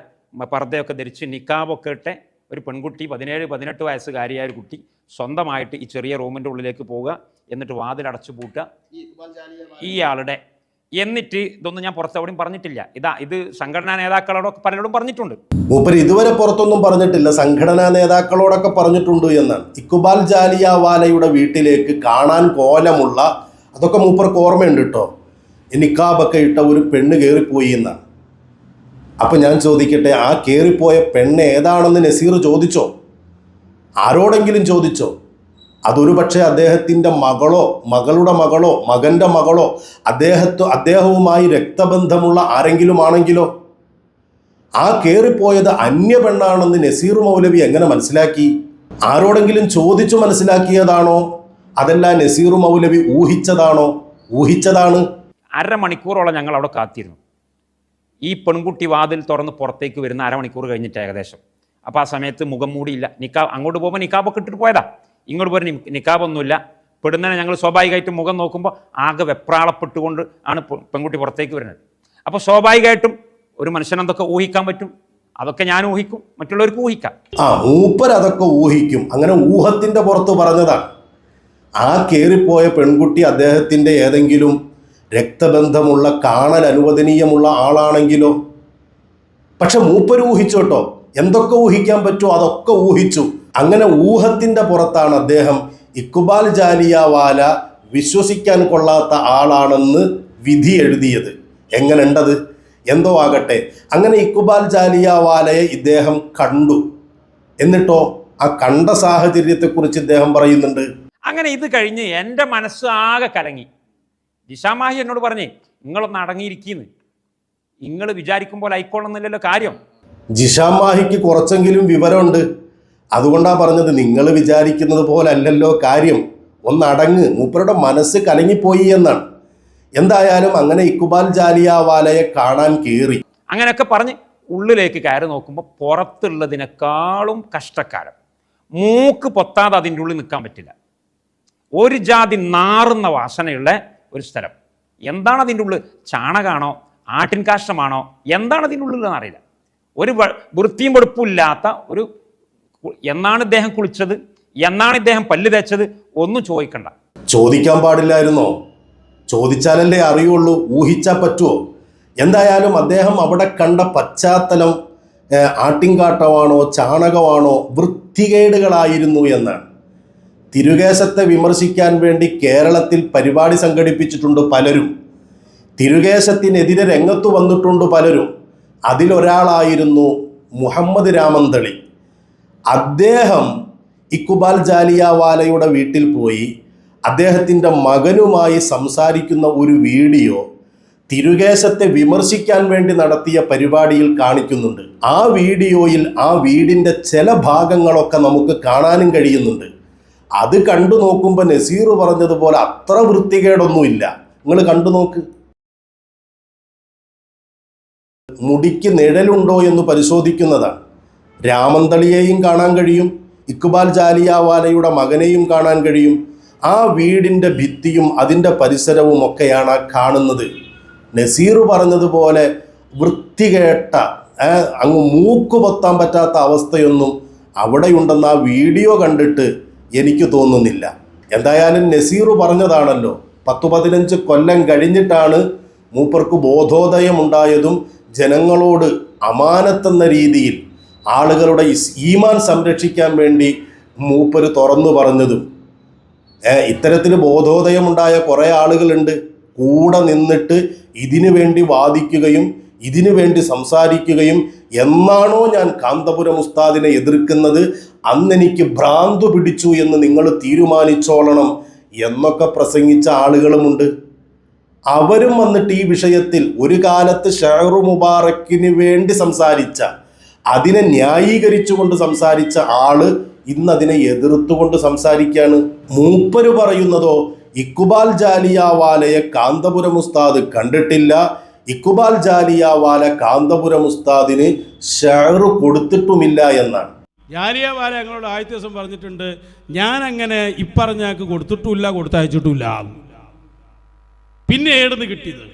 പർദ്ദയൊക്കെ ധരിച്ച് നിക്കാബൊക്കെ ഇട്ട് ഒരു പെൺകുട്ടി പതിനേഴ് പതിനെട്ട് വയസ്സുകാരിയായ ഒരു കുട്ടി സ്വന്തമായിട്ട് ഈ ചെറിയ റൂമിന്റെ ഉള്ളിലേക്ക് പോവുക എന്നിട്ട് വാതിലടച്ചു പൂട്ടുക. ഇയാളുടെ എന്നിട്ട് ഇതൊന്നും ഞാൻ പുറത്തെവിടെയും പറഞ്ഞിട്ടില്ല. ഇതാ ഇത് സംഘടനാ നേതാക്കളോടൊക്കെ പലരോടും പറഞ്ഞിട്ടുണ്ട്.
മൂപ്പർ ഇതുവരെ പുറത്തൊന്നും പറഞ്ഞിട്ടില്ല. സംഘടനാ നേതാക്കളോടൊക്കെ പറഞ്ഞിട്ടുണ്ട് എന്നാണ്. ഇക്കുബാൽ ജാലിയാവാലയുടെ വീട്ടിലേക്ക് കാണാൻ കോലമുള്ള അതൊക്കെ മൂപ്പർക്ക് ഓർമ്മയുണ്ട് കേട്ടോ നിക്കാബൊക്കെ ഇട്ട ഒരു പെണ്ണ് കയറിപ്പോയി എന്നാണ്. അപ്പൊ ഞാൻ ചോദിക്കട്ടെ ആ കയറിപ്പോയ പെണ്ണ് ഏതാണെന്ന് നസീർ ചോദിച്ചോ? ആരോടെങ്കിലും ചോദിച്ചോ? അതൊരു പക്ഷേ അദ്ദേഹത്തിന്റെ മകളോ മകളുടെ മകളോ മകന്റെ മകളോ അദ്ദേഹത്തോ അദ്ദേഹവുമായി രക്തബന്ധമുള്ള ആരെങ്കിലും ആണെങ്കിലോ ആ കയറിപ്പോയത് അന്യ പെണ്ണാണെന്ന് നസീർ മൗലവി എങ്ങനെ മനസ്സിലാക്കി? ആരോടെങ്കിലും ചോദിച്ചു മനസ്സിലാക്കിയതാണോ? അതല്ല നസീർ മൗലവി ഊഹിച്ചതാണോ? ഊഹിച്ചതാണ്.
അരമണിക്കൂറോളം ഞങ്ങൾ അവിടെ കാത്തിരുന്നു. ഈ പെൺകുട്ടി വാതിൽ തുറന്ന് പുറത്തേക്ക് വരുന്ന അരമണിക്കൂർ കഴിഞ്ഞിട്ട് ഏകദേശം. അപ്പോൾ ആ സമയത്ത് മുഖം മൂടിയില്ല. നിക്കാ അങ്ങോട്ട് പോകുമ്പോൾ നിക്കാബൊക്കെ ഇട്ടിട്ട് പോയതാ. ഇങ്ങോട്ട് പോയി നിക്കാബൊന്നുമില്ല പെടുന്നതിനെ ഞങ്ങൾ സ്വാഭാവികമായിട്ടും മുഖം നോക്കുമ്പോൾ ആകെ വെപ്രാളപ്പെട്ടുകൊണ്ട് ആണ് പെൺകുട്ടി പുറത്തേക്ക് വരുന്നത്. അപ്പോൾ സ്വാഭാവികമായിട്ടും ഒരു മനുഷ്യനെന്തൊക്കെ ഊഹിക്കാൻ പറ്റും? അതൊക്കെ ഞാൻ ഊഹിക്കും മറ്റുള്ളവർക്ക് ഊഹിക്കാം.
ആ മൂപ്പർ അതൊക്കെ ഊഹിക്കും. അങ്ങനെ ഊഹത്തിന്റെ പുറത്ത് പറഞ്ഞതാണ് ആ കയറിപ്പോയ പെൺകുട്ടി അദ്ദേഹത്തിന്റെ ഏതെങ്കിലും രക്തബന്ധമുള്ള കാണൽ അനുവദനീയമുള്ള ആളാണെങ്കിലോ? പക്ഷെ മൂപ്പര് ഊഹിച്ചു കേട്ടോ. എന്തൊക്കെ ഊഹിക്കാൻ പറ്റുമോ അതൊക്കെ ഊഹിച്ചു. അങ്ങനെ ഊഹത്തിന്റെ പുറത്താണ് അദ്ദേഹം ഇക്ബാൽ ജാലിയാവാല വിശ്വസിക്കാൻ കൊള്ളാത്ത ആളാണെന്ന് വിധി എഴുതിയത്. എങ്ങനെയുണ്ടത്? എന്തോ ആകട്ടെ. അങ്ങനെ ഇക്ബാൽ ജാലിയാവാലയെ ഇദ്ദേഹം കണ്ടു. എന്നിട്ടോ ആ കണ്ട സാഹചര്യത്തെക്കുറിച്ച് ഇദ്ദേഹം പറയുന്നുണ്ട്.
അങ്ങനെ ഇത് കഴിഞ്ഞ് എന്റെ മനസ്സ് ആകെ കലങ്ങി. ദിശാമാഹി എന്നോട് പറഞ്ഞേ നിങ്ങളൊന്ന് അടങ്ങിയിരിക്കുന്നു. നിങ്ങൾ വിചാരിക്കുമ്പോൾ ആയിക്കോളുന്നില്ലല്ലോ കാര്യം.
ജിഷാമാഹിക്ക് കുറച്ചെങ്കിലും വിവരമുണ്ട്. അതുകൊണ്ടാണ് പറഞ്ഞത് നിങ്ങൾ വിചാരിക്കുന്നത് പോലല്ലോ കാര്യം. ഒന്നടങ്ങ് മൂപ്പരുടെ മനസ്സ് കലങ്ങിപ്പോയി എന്നാണ്. എന്തായാലും അങ്ങനെ ഇക്കുബാൽ ജാലിയാവാലയെ കാണാൻ കയറി
അങ്ങനെയൊക്കെ പറഞ്ഞ് ഉള്ളിലേക്ക് കയറി നോക്കുമ്പോൾ പുറത്തുള്ളതിനേക്കാളും കഷ്ടക്കാരം മൂക്ക് പൊത്താതെ അതിന്റെ ഉള്ളിൽ നിൽക്കാൻ പറ്റില്ല. ഒരു ജാതി നാറുന്ന വാസനയുള്ള ഒരു സ്ഥലം. എന്താണ് അതിന്റെ ഉള്ളിൽ? ചാണകമാണോ? ആട്ടിൻ കാഷ്ടമാണോ എന്താണ് അതിന്റെ ഉള്ളിൽ എന്നറിയില്ല ഒരു വൃത്തിയും വെടുപ്പും ഇല്ലാത്ത ഒരു എന്നാണ് ഇദ്ദേഹം കുളിച്ചത്? എന്നാണ് ഇദ്ദേഹം പല്ല് തേച്ചത്? ഒന്നും ചോദിക്കണ്ട.
ചോദിക്കാൻ പാടില്ലായിരുന്നോ? ചോദിച്ചാലല്ലേ അറിയുള്ളൂ ഊഹിച്ചാൽ പറ്റുമോ എന്തായാലും അദ്ദേഹം അവിടെ കണ്ട പശ്ചാത്തലം ആട്ടിൻകാട്ടമാണോ ചാണകമാണോ വൃത്തികേടുകളായിരുന്നു എന്നാണ് തിരുകേശത്തെ വിമർശിക്കാൻ വേണ്ടി കേരളത്തിൽ പരിപാടി സംഘടിപ്പിച്ചിട്ടുണ്ട് പലരും. തിരുകേശത്തിനെതിരെ രംഗത്തു വന്നിട്ടുണ്ട് പലരും. അതിലൊരാളായിരുന്നു മുഹമ്മദ് രാമന്തളി അദ്ദേഹം ഇക്കുബാൽ ജാലിയാവാലയുടെ വീട്ടിൽ പോയി അദ്ദേഹത്തിന്റെ മകനുമായി സംസാരിക്കുന്ന ഒരു വീഡിയോ തിരുകേശത്തെ വിമർശിക്കാൻ വേണ്ടി നടത്തിയ പരിപാടിയിൽ കാണിക്കുന്നുണ്ട്. ആ വീഡിയോയിൽ ആ വീടിന്റെ ചില ഭാഗങ്ങളൊക്കെ നമുക്ക് കാണാനും കഴിയുന്നുണ്ട്. അത് കണ്ടു നോക്കുമ്പോൾ നസീർ പറഞ്ഞതുപോലെ അത്ര വൃത്തികേടൊന്നുമില്ല. നിങ്ങൾ കണ്ടു നോക്ക്. മുടിക്ക് നിഴലുണ്ടോ എന്ന് പരിശോധിക്കുന്നതാണ്. രാമന്തളിയെയും കാണാൻ കഴിയും. ഇക്ബാൽ ജാലിയാവാലയുടെ മകനെയും കാണാൻ കഴിയും. ആ വീടിന്റെ ഭിത്തിയും അതിന്റെ പരിസരവും ഒക്കെയാണ് കാണുന്നത്. നസീർ പറഞ്ഞതുപോലെ വൃത്തികേട്ട അങ്ങ് മൂക്ക് പൊത്താൻ പറ്റാത്ത അവസ്ഥയൊന്നും അവിടെയുണ്ടെന്ന് ആ വീഡിയോ കണ്ടിട്ട് എനിക്ക് തോന്നുന്നില്ല. എന്തായാലും നസീർ പറഞ്ഞതാണല്ലോ. പത്ത് പതിനഞ്ച് കൊല്ലം കഴിഞ്ഞിട്ടാണ് മൂപ്പർക്ക് ബോധോദയം ഉണ്ടായതും ജനങ്ങളോട് അമാനത്തെന്ന രീതിയിൽ ആളുകളുടെ ഈമാൻ സംരക്ഷിക്കാൻ വേണ്ടി മൂപ്പര് തുറന്നു പറഞ്ഞതും. ഇത്തരത്തിൽ ബോധോദയമുണ്ടായ കുറേ ആളുകളുണ്ട്. കൂടെ നിന്നിട്ട് ഇതിനു വേണ്ടി വാദിക്കുകയും ഇതിനു വേണ്ടി സംസാരിക്കുകയും എന്നാണോ ഞാൻ കാന്തപുരം ഉസ്താദിനെ എതിർക്കുന്നത്? അന്നെനിക്ക് ഭ്രാന്തു പിടിച്ചു എന്ന് നിങ്ങൾ തീരുമാനിച്ചോളണം എന്നൊക്കെ പ്രസംഗിച്ച ആളുകളുമുണ്ട്. അവരും വന്നിട്ട് ഈ വിഷയത്തിൽ ഒരു കാലത്ത് ഷെഹറു മുബാറക്കിന് വേണ്ടി സംസാരിച്ച അതിനെ ന്യായീകരിച്ചുകൊണ്ട് സംസാരിച്ച ആൾ ഇന്ന് അതിനെ എതിർത്തുകൊണ്ട് സംസാരിക്കാണ്. മൂപ്പര് പറയുന്നതോ ഇക്കുബാൽ ജാലിയാവാലയെ കാന്തപുരം ഉസ്താദ് കണ്ടിട്ടില്ല. ഇക്കുബാൽ ജാലിയാവാല കാന്തപുരം ഉസ്താദിന് ഷെയർ കൊടുത്തിട്ടുമില്ല എന്നാണ്.
ജാലിയാവാല ഞങ്ങളോട് ആദ്യത്തെ ദിവസം പറഞ്ഞിട്ടുണ്ട് ഞാൻ അങ്ങനെ ഇപ്പറഞ്ഞാക്ക് കൊടുത്തിട്ടുമില്ല കൊടുത്തയച്ചിട്ടുമില്ല. പിന്നെ ഏടുന്ന് കിട്ടിയത്.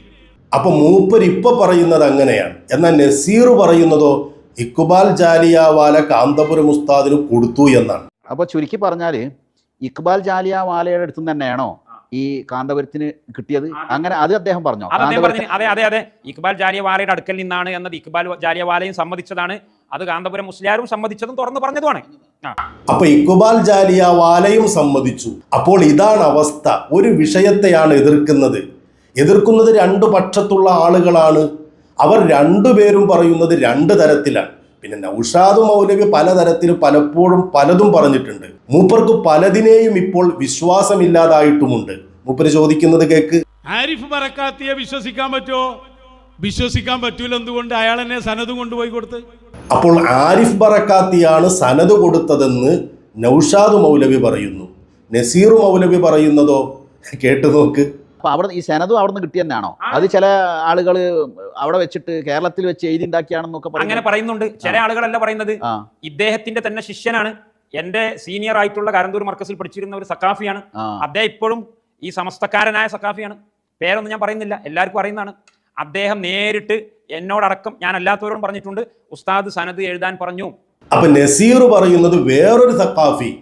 അപ്പൊ മൂപ്പര് ഇപ്പൊ പറയുന്നത് അങ്ങനെയാണ്. എന്നാൽ നസീർ പറയുന്നതോ ഇക്കുബാൽ ജാലിയാവാല കാന്തപുരം ഉസ്താദിന് കൊടുത്തു എന്നാണ്.
അപ്പോൾ ചുരുക്കി പറഞ്ഞാൽ ഇക്ബാൽ ജാലിയാവാലയുടെ അടുത്തു തന്നെയാണോ ഈ കാന്തപുരത്തിന് കിട്ടിയത്? അങ്ങനെ അത് അദ്ദേഹം പറഞ്ഞോ?
അത് അതെ അതെ ഇക്ബാൽ ജാലിയവാലയുടെ അടുക്കൽ നിന്നാണ് എന്നത് ഇക്ബാൽ ജാലിയവാലയും സമ്മതിച്ചതാണ്. അത് കാന്തപുരം മുസ്ലിയാരും സമ്മതിച്ചതും തുറന്നു പറഞ്ഞതുമാണ്.
അപ്പൊ ഇക്ബാൽ ജാലിയവാലയും സമ്മതിച്ചു. അപ്പോൾ ഇതാണ് അവസ്ഥ. ഒരു വിഷയത്തെയാണ് എതിർക്കുന്നത്. എതിർക്കുന്നത് രണ്ടു പക്ഷത്തുള്ള ആളുകളാണ്. അവർ രണ്ടുപേരും പറയുന്നത് രണ്ട് തരത്തിലാണ്. പിന്നെ നൌഷാദ് മൗലവി പലതരത്തിൽ പലപ്പോഴും പലതും പറഞ്ഞിട്ടുണ്ട്. മൂപ്പർക്ക് പലതിനെയും ഇപ്പോൾ വിശ്വാസമില്ലാതായിട്ടുമുണ്ട്. മൂപ്പര് ചോദിക്കുന്നത് കേക്ക്.
ആരിഫ് ബറക്കാത്തിയെ വിശ്വസിക്കാൻ പറ്റുമോ? വിശ്വസിക്കാൻ പറ്റൂല എന്തുകൊണ്ട്? അയാൾ എന്നെ സനത് കൊണ്ടുപോയി കൊടുത്ത്.
അപ്പോൾ ആരിഫ് ബറക്കാത്തിയാണ് സനത് കൊടുത്തതെന്ന് നൌഷാദ് മൗലവി പറയുന്നു. നസീർ മൗലവി പറയുന്നതോ? കേട്ടു നോക്ക്.
അപ്പൊ അവിടെ ഈ സെനതും അവിടെ നിന്ന് തന്നെയാണോ അത് ചില ആളുകൾ അവിടെ വെച്ചിട്ട് കേരളത്തിൽ വെച്ച് എഴുതി ഉണ്ടാക്കിയാണെന്നൊക്കെ
അങ്ങനെ പറയുന്നുണ്ട്. ചില ആളുകളല്ല പറയുന്നത്. ഇദ്ദേഹത്തിന്റെ തന്നെ ശിഷ്യനാണ്. എന്റെ സീനിയർ ആയിട്ടുള്ള കാരന്തൂർ മർക്കസിൽ പഠിച്ചിരുന്ന ഒരു സക്കാഫിയാണ് അദ്ദേഹം ഇപ്പോഴും ഈ സമസ്തക്കാരനായ സക്കാഫിയാണ് പേരൊന്നും ഞാൻ പറയുന്നില്ല. എല്ലാവർക്കും അറിയുന്നതാണ്. അദ്ദേഹം നേരിട്ട് എന്നോടടക്കം ഞാൻ അല്ലാത്തവരോടും പറഞ്ഞിട്ടുണ്ട്. ഉസ്താദ് സനത് എഴുതാൻ പറഞ്ഞു.
അപ്പൊ നസീർ പറയുന്നത് വേറൊരു സക്കാഫി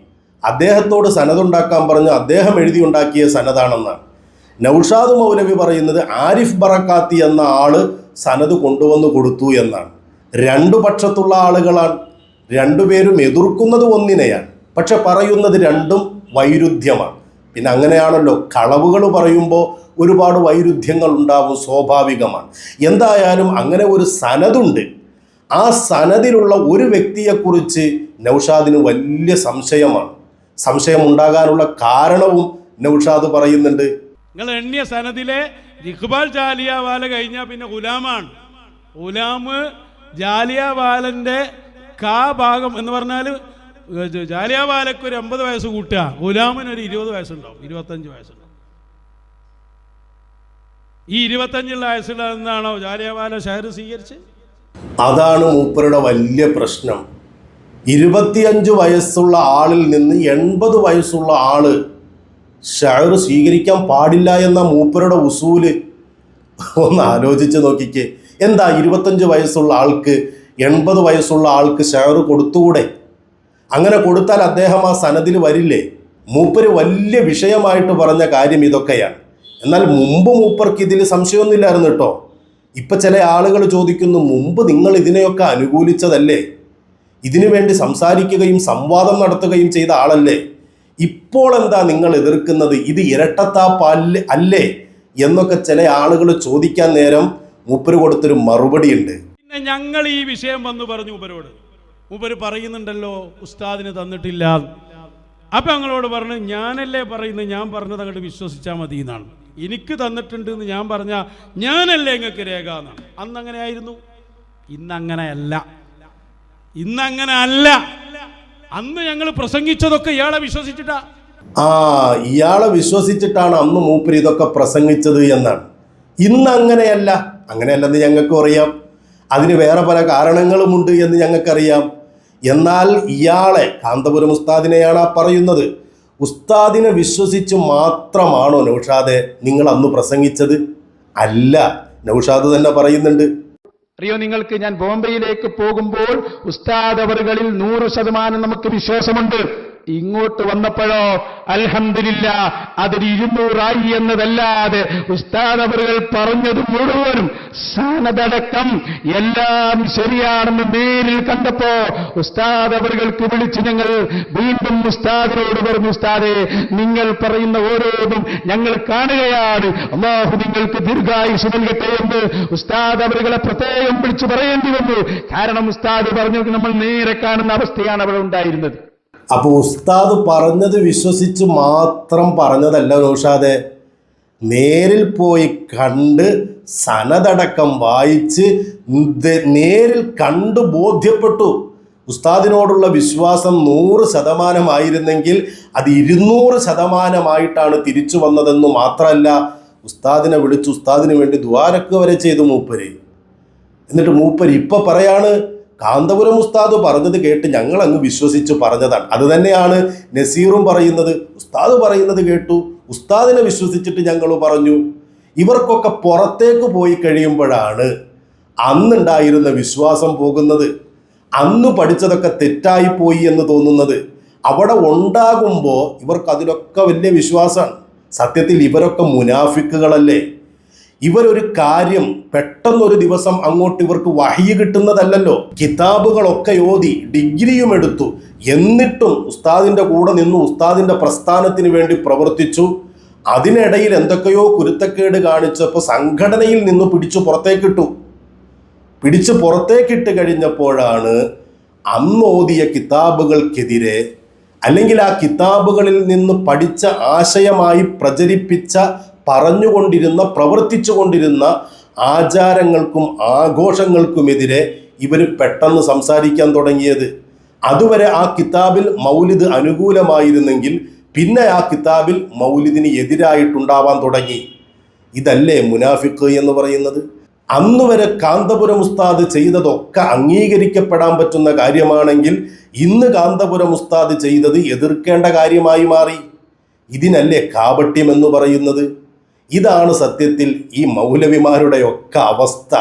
അദ്ദേഹത്തോട് സനതുണ്ടാക്കാൻ പറഞ്ഞു. അദ്ദേഹം എഴുതി ഉണ്ടാക്കിയ സനതാണെന്നാണ് നൗഷാദ് മൗലവി പറയുന്നത് ആരിഫ് ബറക്കാത്തി എന്ന ആൾ സനത് കൊണ്ടുവന്നു കൊടുത്തു എന്നാണ്. രണ്ടു പക്ഷത്തുള്ള ആളുകളാണ്. രണ്ടുപേരും എതിർക്കുന്നത് ഒന്നിനെയാണ്. പക്ഷെ പറയുന്നത് രണ്ടും വൈരുദ്ധ്യമാണ്. പിന്നെ അങ്ങനെയാണല്ലോ കളവുകൾ പറയുമ്പോൾ ഒരുപാട് വൈരുദ്ധ്യങ്ങൾ ഉണ്ടാവും സ്വാഭാവികമാണ്. എന്തായാലും അങ്ങനെ ഒരു സനതുണ്ട്. ആ സനദിലുള്ള ഒരു വ്യക്തിയെക്കുറിച്ച് നൗഷാദിന് വലിയ സംശയമാണ്. സംശയം ഉണ്ടാകാനുള്ള കാരണവും നൗഷാദ് പറയുന്നുണ്ട്.
നിങ്ങൾ എണ്ണിയ സനദിലെ ഇഖ്ബാൽ ജാലിയാവാല കഴിഞ്ഞാൽ പിന്നെ ഗുലാമാണ്. ഗുലാമ് ജാലിയാവാലന്റെ കാ ഭാഗം എന്ന് പറഞ്ഞാൽ ജാലിയാവാലയ്ക്ക് ഒരു എൺപത് വയസ്സ് കൂട്ടുക. ഗുലാമിന് ഒരു ഇരുപത് വയസ്സുണ്ടാവും ഇരുപത്തഞ്ച് വയസ്സുണ്ടാവും. ഈ ഇരുപത്തഞ്ചുള്ള വയസ്സുള്ള എന്നാണോ ജാലിയാവാല ഷഹർ സ്വീകരിച്ച്
അതാണ് മൂപ്പരുടെ വലിയ പ്രശ്നം. ഇരുപത്തിയഞ്ച് വയസ്സുള്ള ആളിൽ നിന്ന് എൺപത് വയസ്സുള്ള ആൾ ഷയർ സ്വീകരിക്കാൻ പാടില്ല എന്ന മൂപ്പരുടെ ഉസൂൽ. ഒന്ന് ആലോചിച്ച് നോക്കിക്കേ. എന്താ ഇരുപത്തഞ്ച് വയസ്സുള്ള ആൾക്ക് എൺപത് വയസ്സുള്ള ആൾക്ക് ഷെയർ കൊടുത്തുകൂടെ അങ്ങനെ കൊടുത്താൽ അദ്ദേഹം ആ സനതിൽ വരില്ലേ? മൂപ്പര് വലിയ വിഷയമായിട്ട് പറഞ്ഞ കാര്യം ഇതൊക്കെയാണ്. എന്നാൽ മുമ്പ് മൂപ്പർക്ക് ഇതിൽ സംശയമൊന്നുമില്ലായിരുന്നു കേട്ടോ. ഇപ്പം ചില ആളുകൾ ചോദിക്കുന്നു മുമ്പ് നിങ്ങൾ ഇതിനെയൊക്കെ അനുകൂലിച്ചതല്ലേ? ഇതിനു വേണ്ടി സംസാരിക്കുകയും സംവാദം നടത്തുകയും ചെയ്ത ആളല്ലേ? ഇപ്പോൾ എന്താ നിങ്ങൾ എതിർക്കുന്നത്? ഇത് ഇരട്ടത്താപ്പ് അല്ല? എന്നൊക്കെ ചില ആളുകൾ ചോദിക്കാൻ നേരം മൂപ്പര് കൊടുത്തൊരു മറുപടിയുണ്ട്.
പിന്നെ ഞങ്ങൾ ഈ വിഷയം വന്നു പറഞ്ഞു മൂപ്പരോട്. മൂപ്പര് പറയുന്നുണ്ടല്ലോ ഉസ്താദിന് തന്നിട്ടില്ല. അപ്പൊ ഞങ്ങളോട് പറഞ്ഞു ഞാനല്ലേ പറയുന്നത്? ഞാൻ പറഞ്ഞത് അങ്ങോട്ട് വിശ്വസിച്ചാൽ മതി എന്നാണ്. എനിക്ക് തന്നിട്ടുണ്ട് എന്ന് ഞാൻ പറഞ്ഞ ഞാനല്ലേ നിങ്ങൾക്ക് രേഖ എന്നാണ്. അന്ന് അങ്ങനെ ആയിരുന്നു. ഇന്നങ്ങനെയല്ല. ഇന്നങ്ങനെ അല്ല അന്ന് ഞങ്ങൾ പ്രസംഗിച്ചതൊക്കെ ഇയാളെ വിശ്വസിച്ചിട്ടാ.
ആ ഇയാളെ വിശ്വസിച്ചിട്ടാണ് അന്ന് മൂപ്പര് ഇതൊക്കെ പ്രസംഗിച്ചത് എന്നാണ്. ഇന്ന് അങ്ങനെയല്ല. അങ്ങനെയല്ലെന്ന് ഞങ്ങൾക്കും അറിയാം. അതിന് വേറെ പല കാരണങ്ങളുമുണ്ട് എന്ന് ഞങ്ങൾക്കറിയാം. എന്നാൽ ഇയാളെ കാന്തപുരം ഉസ്താദിനെയാണ് ആ പറയുന്നത്. ഉസ്താദിനെ വിശ്വസിച്ച് മാത്രമാണോ നൗഷാദെ നിങ്ങൾ അന്ന് പ്രസംഗിച്ചത്? അല്ല നൗഷാദ് തന്നെ പറയുന്നുണ്ട്.
അറിയോ നിങ്ങൾക്ക് ഞാൻ ബോംബെയിലേക്ക് പോകുമ്പോൾ ഉസ്താദ് അവറുകളിൽ നൂറ് ശതമാനം നമുക്ക് വിശ്വാസമുണ്ട്. ഇങ്ങോട്ട് വന്നപ്പോഴോ അൽഹംദുലില്ല അതൊരു ഇരുന്നൂറായി എന്നതല്ലാതെ ഉസ്താദ് അവറുകൾ പറഞ്ഞത് മുഴുവനും സാനതടക്കം എല്ലാം ശരിയാണെന്ന് നേരിൽ കണ്ടപ്പോ ഉസ്താദ് അവറുകൾക്ക് വിളിച്ച് ഞങ്ങൾ വീണ്ടും ഉസ്താദിനോട് പറഞ്ഞു ഉസ്താദെ നിങ്ങൾ പറയുന്ന ഓരോന്നും ഞങ്ങൾ കാണുകയാണ്. അള്ളാഹു നിങ്ങൾക്ക് ദീർഘായുസ് നൽകട്ടെ എന്ന് ഉസ്താദ് അവരുകളെ പ്രത്യേകം വിളിച്ചു പറയേണ്ടി വന്നു. കാരണം ഉസ്താദ് പറഞ്ഞു നമ്മൾ നേരെ കാണുന്ന അവസ്ഥയാണ് അവിടെ ഉണ്ടായിരുന്നത്.
അപ്പോൾ ഉസ്താദ് പറഞ്ഞത് വിശ്വസിച്ച് മാത്രം പറഞ്ഞതല്ല നൗഷാദെ നേരിൽ പോയി കണ്ട് സനതടക്കം വായിച്ച് നേരിൽ കണ്ട് ബോധ്യപ്പെട്ടു. ഉസ്താദിനോടുള്ള വിശ്വാസം നൂറ് ശതമാനമായിരുന്നെങ്കിൽ അത് ഇരുന്നൂറ് ശതമാനമായിട്ടാണ് തിരിച്ചു വന്നതെന്ന് മാത്രമല്ല ഉസ്താദിനെ വിളിച്ച് ഉസ്താദിന് വേണ്ടി ദ്വാരക്ക് വരെ ചെയ്തു മൂപ്പര്. എന്നിട്ട് മൂപ്പര് ഇപ്പൊ പറയാണ് കാന്തപുരം ഉസ്താദ് പറഞ്ഞത് കേട്ട് ഞങ്ങൾ അങ്ങ് വിശ്വസിച്ച് പറഞ്ഞതാണ്. അത് തന്നെയാണ് നസീറും പറയുന്നത്. ഉസ്താദ് പറയുന്നത് കേട്ടു. ഉസ്താദിനെ വിശ്വസിച്ചിട്ട് ഞങ്ങൾ പറഞ്ഞു. ഇവർക്കൊക്കെ പുറത്തേക്ക് പോയി കഴിയുമ്പോഴാണ് അന്നുണ്ടായിരുന്ന വിശ്വാസം പോകുന്നത്. അന്ന് പഠിച്ചതൊക്കെ തെറ്റായിപ്പോയി എന്ന് തോന്നുന്നത്. അവിടെ ഉണ്ടാകുമ്പോൾ ഇവർക്ക് അതിലൊക്കെ വലിയ വിശ്വാസമാണ്. സത്യത്തിൽ ഇവരൊക്കെ മുനാഫിക്കുകളല്ലേ? ഇവരൊരു കാര്യം പെട്ടെന്നൊരു ദിവസം അങ്ങോട്ട് ഇവർക്ക് വഹി കിട്ടുന്നതല്ലല്ലോ. കിതാബുകളൊക്കെ ഓതി ഡിഗ്രിയും എടുത്തു. എന്നിട്ടും ഉസ്താദിന്റെ കൂടെ നിന്നു ഉസ്താദിന്റെ പ്രസ്ഥാനത്തിന് വേണ്ടി പ്രവർത്തിച്ചു. അതിനിടയിൽ എന്തൊക്കെയോ കുരുത്തക്കേട് കാണിച്ചപ്പോൾ സംഘടനയിൽ നിന്ന് പിടിച്ചു പുറത്തേക്കിട്ടു. പിടിച്ച് പുറത്തേക്കിട്ട് കഴിഞ്ഞപ്പോഴാണ് അന്ന് ഓതിയ കിതാബുകൾക്കെതിരെ അല്ലെങ്കിൽ ആ കിതാബുകളിൽ നിന്ന് പഠിച്ച ആശയമായി പ്രചരിപ്പിച്ച പറഞ്ഞുകൊണ്ടിരുന്ന പ്രവർത്തിച്ചു കൊണ്ടിരുന്ന ആചാരങ്ങൾക്കും ആഘോഷങ്ങൾക്കുമെതിരെ ഇവർ പെട്ടെന്ന് സംസാരിക്കാൻ തുടങ്ങിയത്. അതുവരെ ആ കിതാബിൽ മൗലിദ് അനുകൂലമായിരുന്നെങ്കിൽ പിന്നെ ആ കിതാബിൽ മൗലിദിന് എതിരായിട്ടുണ്ടാവാൻ തുടങ്ങി. ഇതല്ലേ മുനാഫിക്ക് എന്ന് പറയുന്നത്? അന്നുവരെ കാന്തപുരം ഉസ്താദ് ചെയ്തതൊക്കെ അംഗീകരിക്കപ്പെടാൻ പറ്റുന്ന കാര്യമാണെങ്കിൽ ഇന്ന് കാന്തപുരം ഉസ്താദ് ചെയ്തത് എതിർക്കേണ്ട കാര്യമായി മാറി. ഇതിനല്ലേ കാപട്യം എന്ന് പറയുന്നത്? ഇതാണ് സത്യത്തിൽ ഈ മൗലവിമാരുടെയൊക്കെ അവസ്ഥ.